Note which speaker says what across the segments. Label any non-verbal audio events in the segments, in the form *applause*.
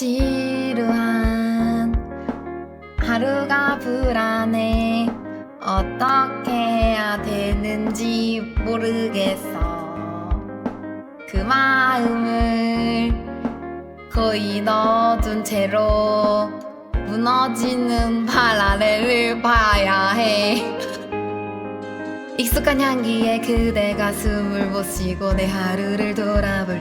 Speaker 1: 지루한 하루가 불안해. 어떻게 해야 되는지 모르겠어. 그 마음을 거의 넣어둔 채로 무너지는 발 아래를 봐야 해. *laughs* 익숙한 향기에 그대 가숨을 못 쉬고 내 하루를 돌아볼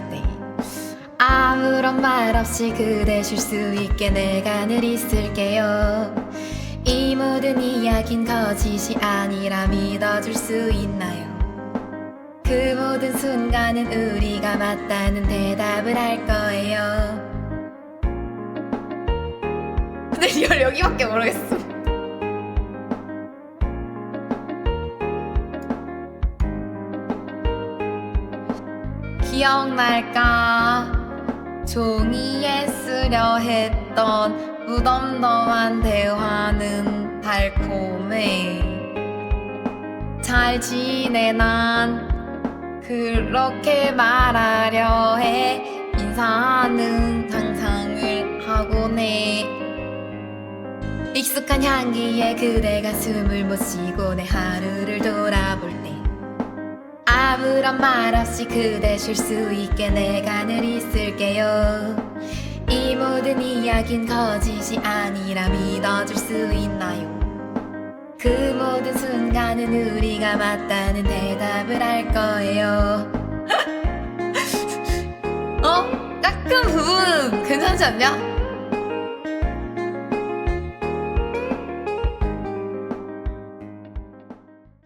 Speaker 1: 말 없이 그대 쉴 수 있게 내가 늘 있을게요. 이 모든 이야긴 거짓이 아니라 믿어줄 수 있나요? 그 모든 순간은 우리가 맞다는 대답을 할 거예요. 근데 이걸 여기밖에 모르겠어. 기억날까 종이에 쓰려 했던 무덤덤한 대화는 달콤해. 잘 지내 난 그렇게 말하려 해. 인사하는 상상을 하곤 해. 익숙한 향기에 그대 가 숨을 못 쉬고 내 하루를 아무런 말 없이 그대 쉴 수 있게 내가 늘 있을게요 이 모든 이야긴 거짓이 아니라 믿어줄 수 있나요 그 모든 순간은 우리가 맞다는 대답을 할 거예요 *laughs* 어? 가끔 부분 괜찮지 않냐?